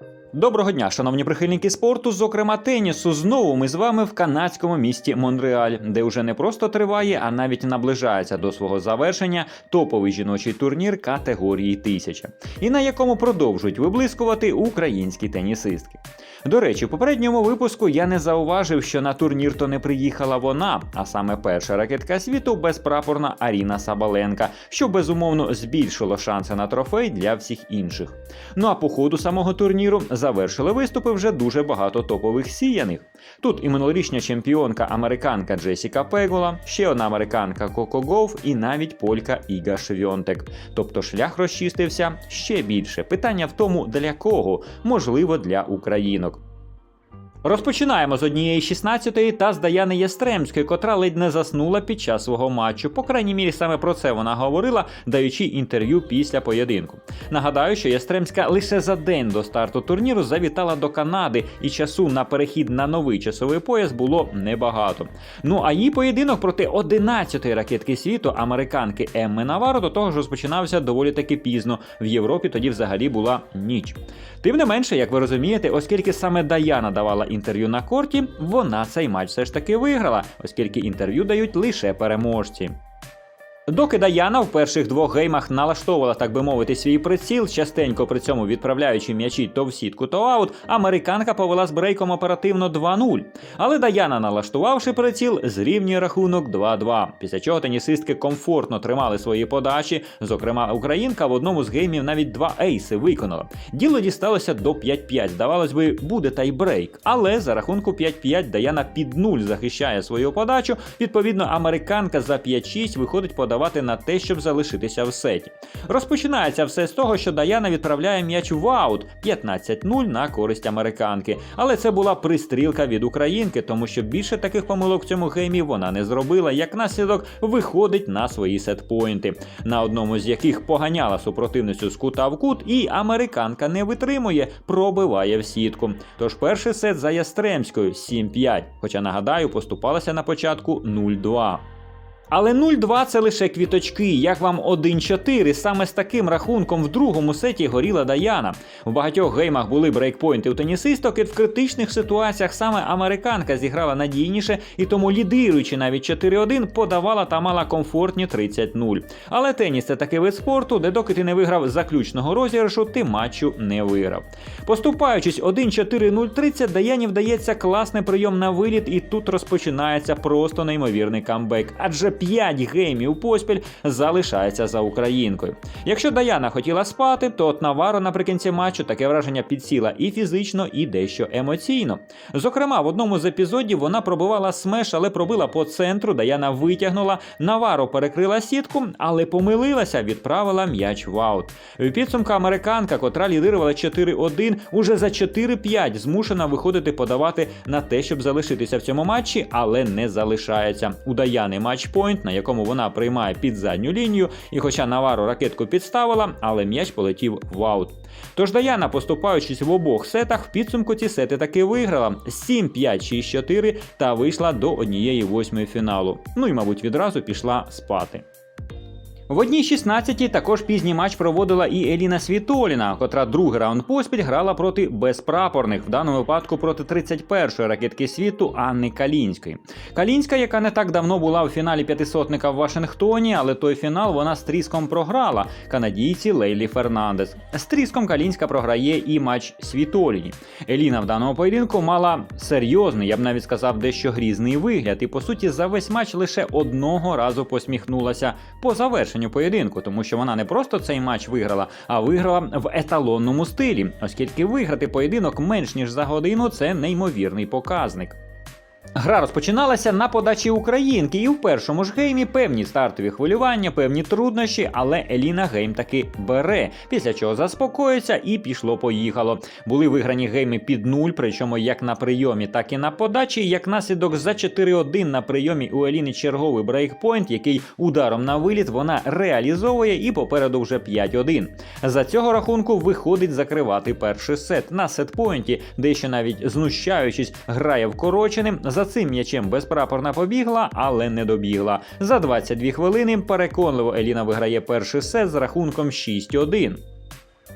Thank you. Доброго дня, шановні прихильники спорту, зокрема тенісу. Знову ми з вами в канадському місті Монреаль, де вже не просто триває, а навіть наближається до свого завершення топовий жіночий турнір категорії тисяча, і на якому продовжують виблискувати українські тенісистки. До речі, в попередньому випуску я не зауважив, що на турнір то не приїхала вона, а саме перша ракетка світу безпрапорна Аріна Сабаленка, що безумовно збільшило шанси на трофей для всіх інших. Ну а по ходу самого турніру завершили виступи вже дуже багато топових сіяних. Тут і минулорічня чемпіонка американка Джесіка Пегула, ще одна американка Коко Гоуф і навіть полька Іга Швьонтек. Тобто шлях розчистився ще більше. Питання в тому, для кого, можливо, для українок. Розпочинаємо з однієї 16-ї та з Даяни Єстремської, котра ледь не заснула під час свого матчу. По крайній мірі саме про це вона говорила, даючи інтерв'ю після поєдинку. Нагадаю, що Єстремська лише за день до старту турніру завітала до Канади, і часу на перехід на новий часовий пояс було небагато. Ну а її поєдинок проти 11-ї ракетки світу, американки Емми Наваро, до того ж розпочинався доволі таки пізно. В Європі тоді взагалі була ніч. Тим не менше, як ви розумієте, оскільки саме Даяна давала інтерв'ю на корті, вона цей матч все ж таки виграла, оскільки інтерв'ю дають лише переможці. Доки Даяна в перших двох геймах налаштовувала, так би мовити, свій приціл, частенько при цьому відправляючи м'ячі то в сітку, то аут, американка повела з брейком оперативно 2-0. Але Даяна, налаштувавши приціл, зрівнює рахунок 2-2. Після чого тенісистки комфортно тримали свої подачі. Зокрема, українка в одному з геймів навіть два ейси виконала. Діло дісталося до 5-5. Здавалось би, буде тайбрейк. Але за рахунку 5-5 Даяна під нуль захищає свою подачу. Відповідно, американка за 5-6 виходить подавати на те, щоб залишитися в сеті. Розпочинається все з того, що Даяна відправляє м'яч в аут 15-0 на користь американки. Але це була пристрілка від українки, тому що більше таких помилок в цьому геймі вона не зробила. Як наслідок виходить на свої сетпойнти, на одному з яких поганяла супротивницю з кута в кут, і американка не витримує, пробиває в сітку. Тож перший сет за Ястремською 7-5. Хоча нагадаю, поступалася на початку 0-2. Але 0-2 це лише квіточки. Як вам 1-4? Саме з таким рахунком в другому сеті горіла Даяна. В багатьох геймах були брейкпойнти у тенісисток, і в критичних ситуаціях саме американка зіграла надійніше і тому, лідируючи навіть 4-1, подавала та мала комфортні 30-0. Але теніс це такий вид спорту, де доки ти не виграв заключного розіграшу, ти матчу не виграв. Поступаючись 1-4-0-30, Даяні вдається класний прийом на виліт, і тут розпочинається просто неймовірний камбек. Адже 5 геймів поспіль залишається за українкою. Якщо Даяна хотіла спати, то от Наваро наприкінці матчу таке враження підсіла і фізично, і дещо емоційно. Зокрема, в одному з епізодів вона пробивала смеш, але пробила по центру. Даяна витягнула, Наваро перекрила сітку, але помилилася, відправила м'яч в аут. В підсумку американка, котра лідирувала 4-1, уже за 4-5 змушена виходити подавати на те, щоб залишитися в цьому матчі, але не залишається. У Даяни матчпойнт, на якому вона приймає під задню лінію, і хоча Навару ракетку підставила, але м'яч полетів в аут. Тож Даяна, поступаючись в обох сетах, в підсумку ці сети таки виграла 7-5-6-4 та вийшла до однієї восьмої фіналу. Ну і, мабуть, відразу пішла спати. В одній 16-й також пізній матч проводила і Еліна Світоліна, котра другий раунд поспіль грала проти безпрапорних, в даному випадку проти 31-ї ракетки світу Анни Калінської. Калінська, яка не так давно була у фіналі п'ятисотника в Вашингтоні, але той фінал вона з тріском програла канадійці Лейлі Фернандес. З тріском Калінська програє і матч Світоліні. Еліна в даному поєдинку мала серйозний, я б навіть сказав, дещо грізний вигляд, і по суті за весь матч лише одного разу посміхнулася по завершенню поєдинку, тому що вона не просто цей матч виграла, а виграла в еталонному стилі, оскільки виграти поєдинок менш ніж за годину це неймовірний показник. Гра розпочиналася на подачі українки, і в першому ж геймі певні стартові хвилювання, певні труднощі, але Еліна гейм таки бере, після чого заспокоїться і пішло-поїхало. Були виграні гейми під нуль, причому як на прийомі, так і на подачі. Як наслідок за 4-1 на прийомі у Еліни черговий брейкпойнт, який ударом на виліт вона реалізовує, і попереду вже 5-1. За цього рахунку виходить закривати перший сет на сетпойнті, де ще навіть знущаючись, грає вкороченим. За цим м'ячем безпрапорна побігла, але не добігла. За 22 хвилини переконливо Еліна виграє перший сет з рахунком 6-1.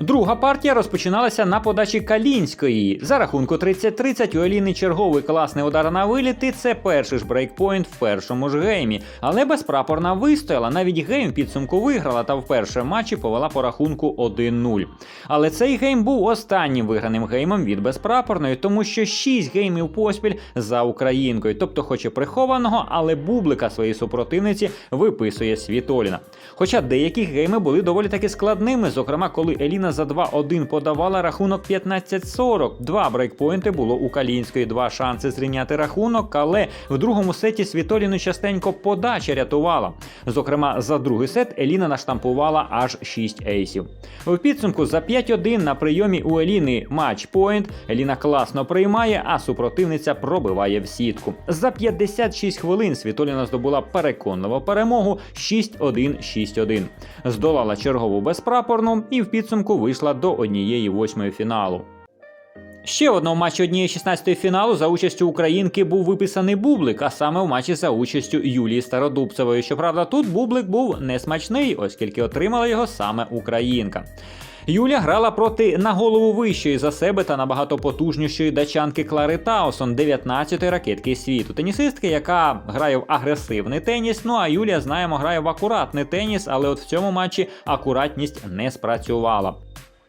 Друга партія розпочиналася на подачі Калінської. За рахунку 30-30 у Еліни черговий класний удар на виліт, і це перший ж брейкпойнт в першому ж геймі. Але безпрапорна вистояла, навіть гейм підсумку виграла та в першому матчі повела по рахунку 1-0. Але цей гейм був останнім виграним геймом від безпрапорної, тому що 6 геймів поспіль за українкою. Тобто, хоч і прихованого, але бублика своїй супротивниці виписує Світоліна. Хоча деякі гейми були доволі таки складними, зокрема, коли Еліна за 2-1 подавала рахунок 15-40. Два брейкпойнти було у Калінської, два шанси зрівняти рахунок, але в другому сеті Світоліну частенько подача рятувала. Зокрема, за другий сет Еліна наштампувала аж 6 ейсів. В підсумку за 5-1 на прийомі у Еліни матчпойнт. Еліна класно приймає, а супротивниця пробиває в сітку. За 56 хвилин Світоліна здобула переконливу перемогу 6-1-6-1. Здолала чергову безпрапорну і в підсумку вийшла до однієї восьмої фіналу. Ще в одному матчі однієї 16-ї фіналу за участю українки був виписаний бублик, а саме в матчі за участю Юлії Стародубцевої. Щоправда, тут бублик був несмачний, оскільки отримала його саме українка. Юля грала проти на голову вищої за себе та набагато потужнішої дачанки Клари Таусон, 19-ї ракетки світу. Тенісистки, яка грає в агресивний теніс. Ну а Юлія, знаємо, грає в акуратний теніс, але от в цьому матчі акуратність не спрацювала.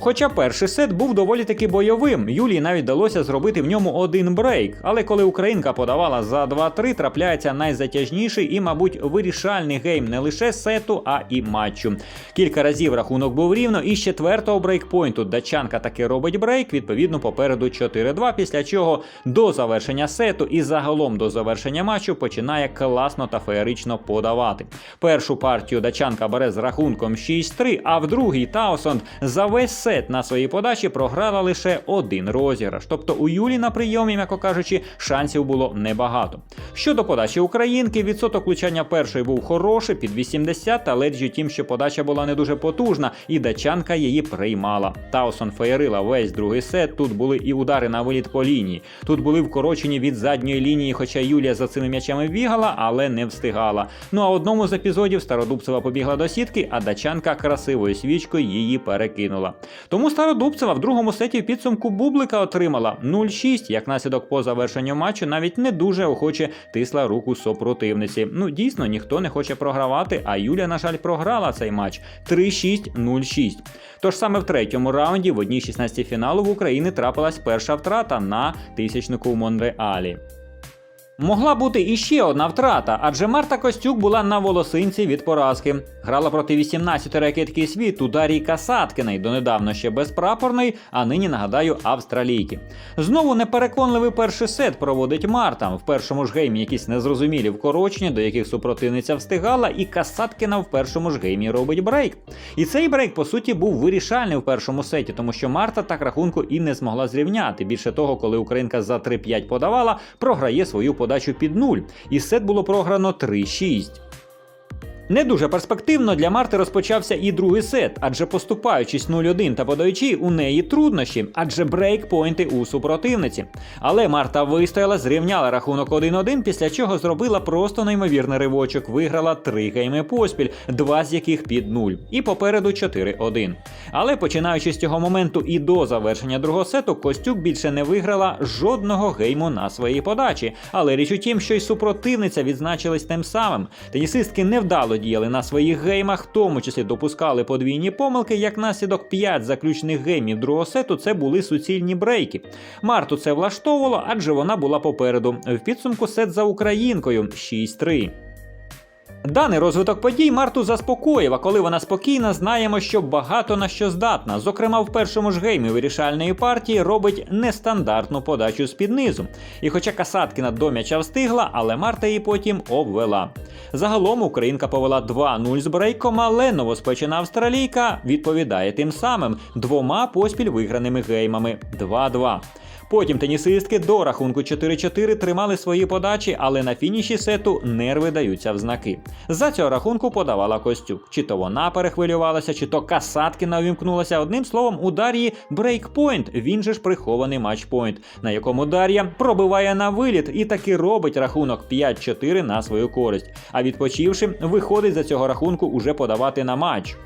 Хоча перший сет був доволі таки бойовим, Юлії навіть вдалося зробити в ньому один брейк. Але коли українка подавала за 2-3, трапляється найзатяжніший і, мабуть, вирішальний гейм не лише сету, а і матчу. Кілька разів рахунок був рівно, і з четвертого брейкпойнту датчанка таки робить брейк, відповідно, попереду 4-2, після чого до завершення сету і загалом до завершення матчу починає класно та феєрично подавати. Першу партію датчанка бере з рахунком 6-3, а в другій Таусонд за весь сет на своїй подачі програла лише один розіграш. Тобто у Юлі на прийомі, м'яко кажучи, шансів було небагато. Щодо подачі українки, відсоток влучання першої був хороший, під 80, але річ у тім, що подача була не дуже потужна, і дачанка її приймала. Таусон феєрила весь другий сет. Тут були і удари на виліт по лінії. Тут були вкорочені від задньої лінії, хоча Юлія за цими м'ячами бігала, але не встигала. Ну а одному з епізодів Стародубцева побігла до сітки, а дачанка красивою свічкою її перекинула. Тому Стародубцева в другому сеті підсумку Бублика отримала 0-6, як наслідок по завершенню матчу навіть не дуже охоче тисла руку супротивниці. Ну дійсно ніхто не хоче програвати, а Юля, на жаль, програла цей матч 3-6-0-6. Тож саме в третьому раунді в одній 16 фіналу в Україні трапилась перша втрата на тисячнику в Монреалі. Могла бути іще одна втрата, адже Марта Костюк була на волосинці від поразки. Грала проти 18 ракетки світу Дарії Касаткиної, донедавна ще безпрапорної, а нині нагадаю австралійки. Знову непереконливий перший сет проводить Марта. В першому ж геймі якісь незрозумілі вкорочення, до яких супротивниця встигала, і Касаткіна в першому ж геймі робить брейк. І цей брейк, по суті, був вирішальний в першому сеті, тому що Марта так рахунку і не змогла зрівняти. Більше того, коли українка за 3-5 подавала, програє свою подачу під нуль. І сет було програно 3-6. Не дуже перспективно для Марти розпочався і другий сет, адже поступаючись 0-1 та подаючи, у неї труднощі, адже брейкпойнти у супротивниці. Але Марта вистояла, зрівняла рахунок 1-1, після чого зробила просто неймовірний ривочок. Виграла три гейми поспіль, два з яких під нуль, і попереду 4-1. Але починаючи з цього моменту і до завершення другого сету, Костюк більше не виграла жодного гейму на своїй подачі. Але річ у тім, що й супротивниця відзначилась тим самим. Тенісистки невдало діяли на своїх геймах, в тому числі допускали подвійні помилки. Як наслідок 5 заключних геймів другого сету це були суцільні брейки. Марту це влаштовувало, адже вона була попереду. В підсумку сет за українкою 6-3. Даний розвиток подій Марту заспокоїв, а коли вона спокійна, знаємо, що багато на що здатна. Зокрема, в першому ж геймі вирішальної партії робить нестандартну подачу з під низу. І хоча Касаткіна до м'яча встигла, але Марта її потім обвела. Загалом Українка повела 2-0 з брейком, але новоспечена австралійка відповідає тим самим двома поспіль виграними геймами 2-2. Потім тенісистки до рахунку 4-4 тримали свої подачі, але на фініші сету нерви даються в знаки. За цього рахунку подавала Костюк. Чи то вона перехвилювалася, чи то Касаткіна увімкнулася. Одним словом, у Дар'ї брейкпойнт, він же ж прихований матчпойнт, на якому Дар'я пробиває на виліт і таки робить рахунок 5-4 на свою користь. А відпочивши, виходить за цього рахунку уже подавати на матч.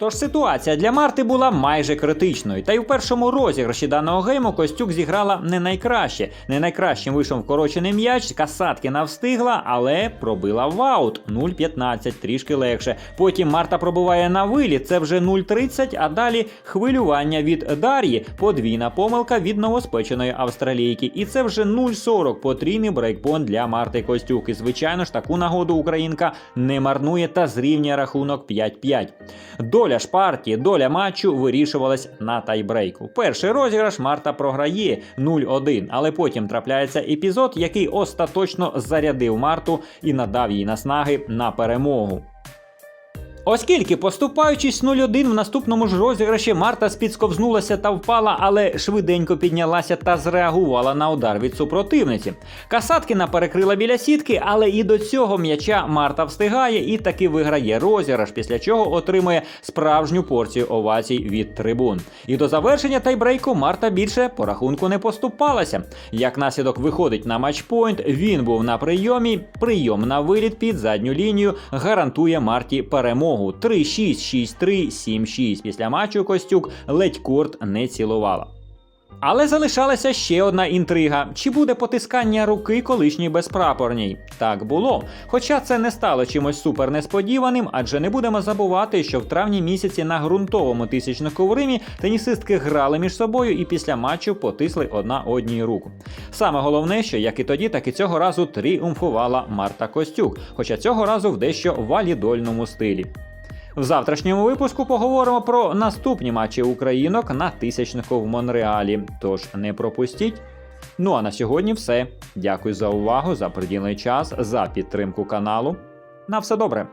Тож ситуація для Марти була майже критичною. Та й у першому розіграші даного гейму Костюк зіграла не найкраще. Не найкращим вийшов вкорочений м'яч, Касаткіна встигла, але пробила в аут 0-15, трішки легше. Потім Марта пробиває на виліт, це вже 0-30, а далі хвилювання від Дар'ї, подвійна помилка від новоспеченої австралійки. І це вже 0-40, потрійний брейкпон для Марти Костюк. І звичайно ж таку нагоду українка не марнує та зрівнює рахунок 5-5. Доля ж партії, доля матчу вирішувалась на тайбрейку. Перший розіграш Марта програє 0-1, але потім трапляється епізод, який остаточно зарядив Марту і надав їй наснаги на перемогу. Оскільки, поступаючись 0-1 в наступному ж розіграші, Марта спідсковзнулася та впала, але швиденько піднялася та зреагувала на удар від супротивниці. Касаткіна перекрила біля сітки, але і до цього м'яча Марта встигає і таки виграє розіграш, після чого отримує справжню порцію овацій від трибун. І до завершення тайбрейку Марта більше по рахунку не поступалася. Як наслідок виходить на матчпойнт, він був на прийомі. Прийом на виліт під задню лінію гарантує Марті перемогу 3-6, 6-3, 7-6. Після матчу Костюк ледь корт не цілувала. Але залишалася ще одна інтрига: чи буде потискання руки колишній безпрапорній? Так було. Хоча це не стало чимось супер несподіваним, адже не будемо забувати, що в травні місяці на ґрунтовому тисячнику в Римі тенісистки грали між собою і після матчу потисли одна одній руку. Саме головне, що як і тоді, так і цього разу тріумфувала Марта Костюк, хоча цього разу в дещо валідольному стилі. В завтрашньому випуску поговоримо про наступні матчі українок на тисячнику в Монреалі. Тож не пропустіть. Ну а на сьогодні все. Дякую за увагу, за приділений час, за підтримку каналу. На все добре.